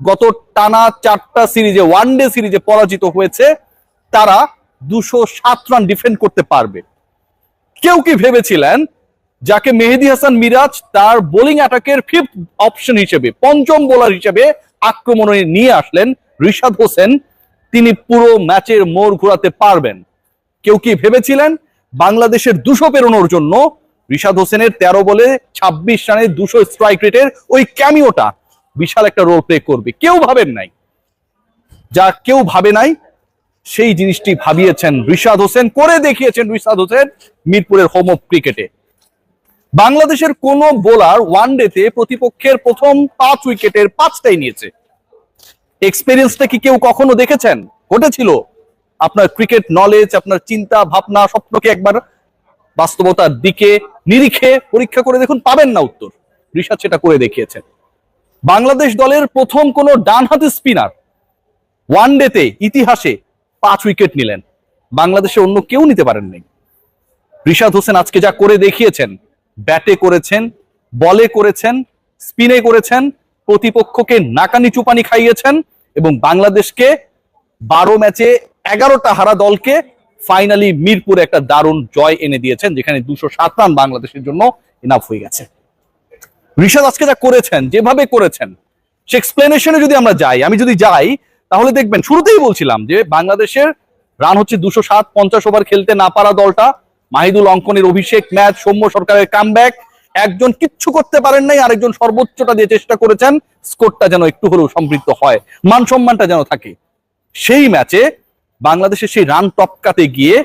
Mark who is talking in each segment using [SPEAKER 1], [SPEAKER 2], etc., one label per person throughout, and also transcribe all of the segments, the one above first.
[SPEAKER 1] গত টানা চারটা সিরিজে ওয়ান ডে সিরিজে পরাজিত হয়েছে, তারা দুশো সাত রান ডিফেন্ড করতে পারবে। কেউ কি ভেবেছিলেন যাকে মেহেদি হাসান মিরাজ তার বোলিং অ্যাটাকের ফিফথ অপশন হিসেবে, পঞ্চম বোলার হিসেবে আক্রমণে নিয়ে আসলেন রিশাদ হোসেন, তিনি পুরো ম্যাচের মোড় ঘোরাতে পারবেন। কেউ কি ভেবেছিলেন বাংলাদেশের দুশো পেরোনোর জন্য রিশাদ হোসেনের তেরো বলে ছাব্বিশ রানে দুশো স্ট্রাইক রেটের ওই ক্যামিওটা বিশাল একটা রোল প্লে করবে। কেউ ভাবেন নাই। যা কেউ ভাবে নাই, সেই জিনিসটি ভাবিয়েছেন রিশাদ হোসেন, করে দেখিয়েছেন রিশাদ হোসেন মিরপুরের হোম অফ ক্রিকেটে বাংলাদেশের কোন বোলার ওয়ান ডেতে প্রতিপক্ষের প্রথম পাঁচ উইকেটের পাঁচটাই নিয়েছে। এক্সপেরিয়েন্সটা কি কেউ কখনো দেখেছেন? ঘটেছিল। আপনার ক্রিকেট নলেজ আপনার চিন্তা, ভাবনা, স্বপ্নকে একবার বাস্তবতার দিকে নিরিখে পরীক্ষা করে দেখুন, পাবেন না উত্তর। রিশাদ সেটা করে দেখিয়েছেন। বাংলাদেশ দলের প্রথম কোন ডানহাতি স্পিনার ওয়ান ডেতে ইতিহাসে পাঁচ উইকেট নিলেন। বাংলাদেশে অন্য কেউ নিতে পারেন নাই রিশাদ হোসেন আজকে যা করে দেখিয়েছেন, ব্যাটে করেছেন, বলে করেছেন, স্পিনে করেছেন, প্রতিপক্ষকে নাকানি চুপানি খাইয়েছেন এবং বাংলাদেশকে বারো ম্যাচে এগারোটা হারা দলকে ফাইনালি মিরপুরে একটা দারুণ জয় এনে দিয়েছেন, যেখানে দুশো সাত রান বাংলাদেশের জন্য ইনাফ হয়ে গেছে। ঋষাদ আজকে যা করেছেন, যেভাবে করেছেন, সে এক্সপ্লেনেশনে যদি আমরা যাই, আমি যদি যাই, তাহলে দেখবেন শুরুতেই বলছিলাম যে বাংলাদেশের রান হচ্ছে দুশো সাত পঞ্চাশ ওভার খেলতে না পারা দলটা। মাহিদুল অঙ্কনের অভিষেক ম্যাচ, সৌম্য সরকারের কামব্যাক একজন কিচ্ছু করতে পারেন নাই, আরেকজন সর্বোচ্চটা দিয়ে চেষ্টা করেছেন। স্কোরটা যেন একটু হলেও সমৃদ্ধ হয়, মান সম্মানটা যেন থাকে। সেই ম্যাচে বাংলাদেশের সেই রান টপকাতে গিয়ে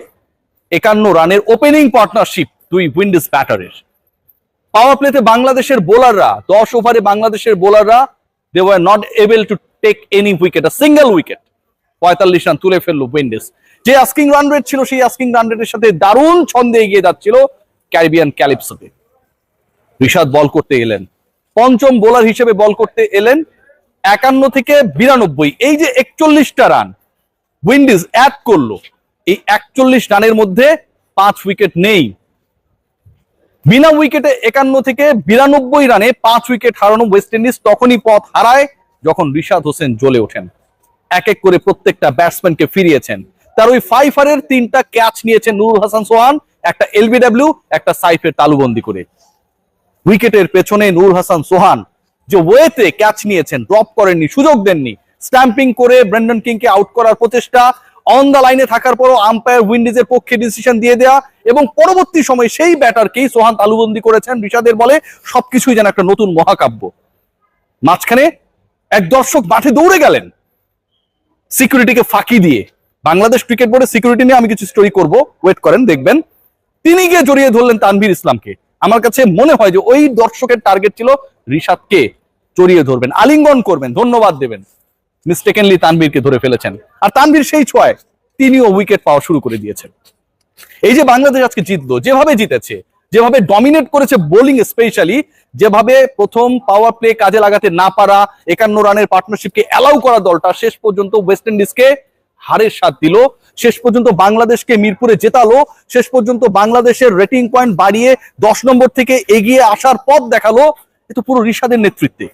[SPEAKER 1] একান্ন রানের ওপেনিং পার্টনারশিপ দুই উইন্ডিজ ব্যাটারের। পাওয়ার প্লেতে বাংলাদেশের বোলাররা দশ ওভারে বাংলাদেশের বোলাররা they were not able to take any wicket single wicket পঁয়তাল্লিশ রান তুলে ফেলল উইন্ডিজ যে আস্কিং রান রেট ছিল, সেই আস্কিং রান রেটের সাথে দারুণ ছন্দে এগিয়ে যাচ্ছিল ক্যারিবিয়ান ক্যালিপসোতে ঋষাদ বল করতে এলেন। পঞ্চম বোলার হিসেবে বল করতে এলেন একান্ন থেকে বিরানব্বই। এই যে একচল্লিশটা রান উইন্ডিজ অ্যাড করল। এই একচল্লিশ রানের মধ্যে পাঁচ উইকেট নেই। বিনা উইকেটে একান্ন থেকে বিরানব্বই রানে পাঁচ উইকেট হারানো ওয়েস্ট ইন্ডিজ তখনই পথ হারায় যখন রিশাদ হোসেন জ্বলে ওঠেন। এক এক করে প্রত্যেকটা ব্যাটসম্যানকে ফিরিয়েছেন। তার ওই ফাইফারের তিনটা ক্যাচ নিয়েছেন নুরুল হাসান সোহান, একটা এলবিডব্লিউ একটা সাইফের তালুবন্দি করে। উইকেটের পেছনে নুরুল হাসান সোহান, যে ওয়েতে ক্যাচ নিয়েছেন ড্রপ করেননি, সুযোগ দেননি। স্ট্যাম্পিং করে ব্রেন্ডন কিংকে আউট করার প্রচেষ্টা অন দা লাইনে থাকার পরও আম্পায়ার উইন্ডিজের পক্ষে ডিসিশন দিয়ে দেয়া এবং পরবর্তী সময় সেই ব্যাটারকেই সোহান তালুবন্দি করেছেন। ঋষাদের বলে সবকিছুই যেন একটা নতুন মহাকাব্য। মাঝখানে এক দর্শক মাঠে দৌড়ে গেলেন সিকিউরিটিকে ফাঁকি দিয়ে। বাংলাদেশ ক্রিকেট বোর্ডের সিকিউরিটি নিয়ে আমি কিছু স্টোরি করব। ওয়েট করেন, দেখবেন। তিনি গিয়ে জড়িয়ে ধরলেন তানভীর ইসলামকে। আমার কাছে মনে হয় যে ওই দর্শকের টার্গেট ছিল রিশাদকে জড়িয়ে ধরবেন, আলিঙ্গন করবেন, ধন্যবাদ দেবেন। মিস্টেকেনলি তানবীরকে ধরে ফেলেছেন। আর তানবীর সেই ছয় তিনিও উইকেট পাওয়া শুরু করে দিয়েছেন। এই যে বাংলাদেশ আজকে জিতলো, যেভাবে জিতেছে, যেভাবে ডমিনেট করেছে বোলিং স্পেশালি যেভাবে প্রথম পাওয়ার প্লে কাজে লাগাতে না পারা একান্ন রানের পার্টনারশিপকে অ্যালাউ করা দলটা শেষ পর্যন্ত ওয়েস্ট ইন্ডিজকে হারের স্বাদ দিল, শেষ পর্যন্ত বাংলাদেশকে মিরপুরে জেতালো, শেষ পর্যন্ত বাংলাদেশের রেটিং পয়েন্ট বাড়িয়ে দশ নম্বর থেকে এগিয়ে আসার পথ দেখাল, এ তো পুরো রিশাদের নেতৃত্বে।